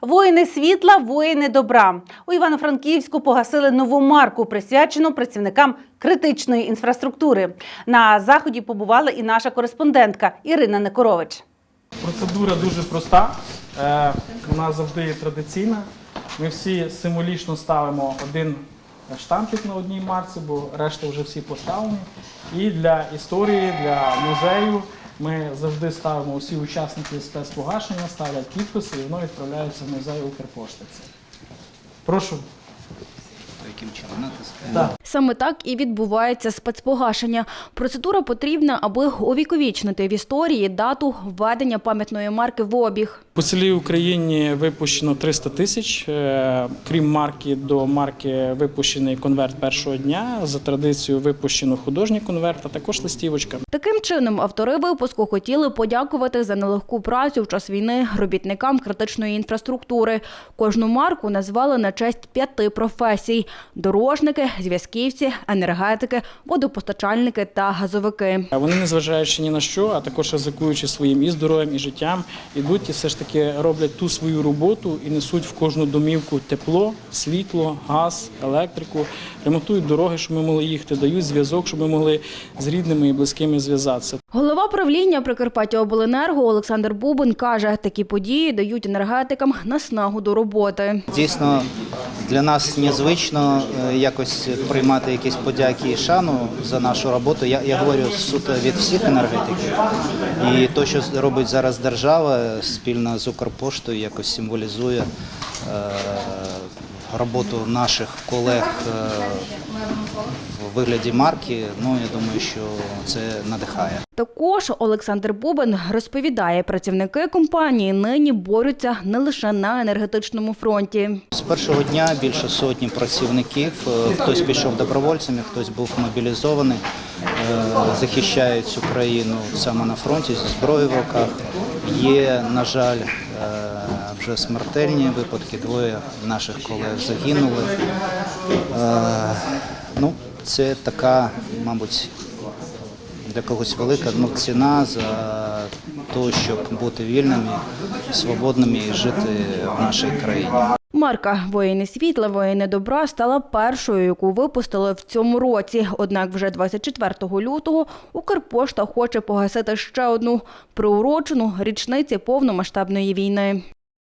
Воїни світла, воїни добра. У Івано-Франківську погасили нову марку, присвячену працівникам критичної інфраструктури. На заході побувала і наша кореспондентка Ірина Некорович. Процедура дуже проста. Е, Вона завжди є традиційна. Ми всі символічно ставимо один штампик на одній марці, бо решта вже всі поставлені. І для історії, для музею ми завжди ставимо усі учасники спецпогашення, ставлять підписи і воно відправляється в музей Укрпошти. Прошу. Яким чином натиск? Так. Саме так і відбувається спецпогашення. Процедура потрібна, аби увіковічнити в історії дату введення пам'ятної марки в обіг. По цілій Україні випущено 300 тисяч. Е, Крім марки, до марки випущений конверт першого дня. За традицією випущено художній конверт, а також листівочка. Таким чином, автори випуску хотіли подякувати за нелегку працю в час війни робітникам критичної інфраструктури. Кожну марку назвали на честь п'яти професій: дорожники, зв'язківці, енергетики, водопостачальники та газовики. Вони, незважаючи ні на що, а також ризикуючи своїм і здоров'ям, і життям, ідуть і все ж таки роблять ту свою роботу і несуть в кожну домівку тепло, світло, газ, електрику, ремонтують дороги, щоб ми могли їхати, дають зв'язок, щоб ми могли з рідними і близькими зв'язатися. Голова правління Прикарпаття Обленерго Олександр Бубин каже, такі події дають енергетикам наснагу до роботи. Дійсно, для нас незвично е, якось приймати якісь подяки і шану за нашу роботу. Я, я говорю суто від всіх енергетиків. І те, що робить зараз держава спільно з Укрпоштою, якось символізує е, роботу наших колег е, в вигляді марки. Ну, я думаю, що це надихає. Також Олександр Бубин розповідає, працівники компанії нині борються не лише на енергетичному фронті. З першого дня більше сотні працівників. Е, Хтось пішов добровольцями, хтось був мобілізований, е, захищають Україну саме на фронті зі зброєю в руках. Є, на жаль, вже смертельні випадки. Двоє наших колег загинули. Е, Ну, це така, мабуть, для когось велика ну, ціна за те, щоб бути вільними, свободними і жити в нашій країні. Марка Воїни світла, воїни добра стала першою, яку випустили в цьому році. Однак вже 24 лютого Укрпошта хоче погасити ще одну приурочену річниці повномасштабної війни.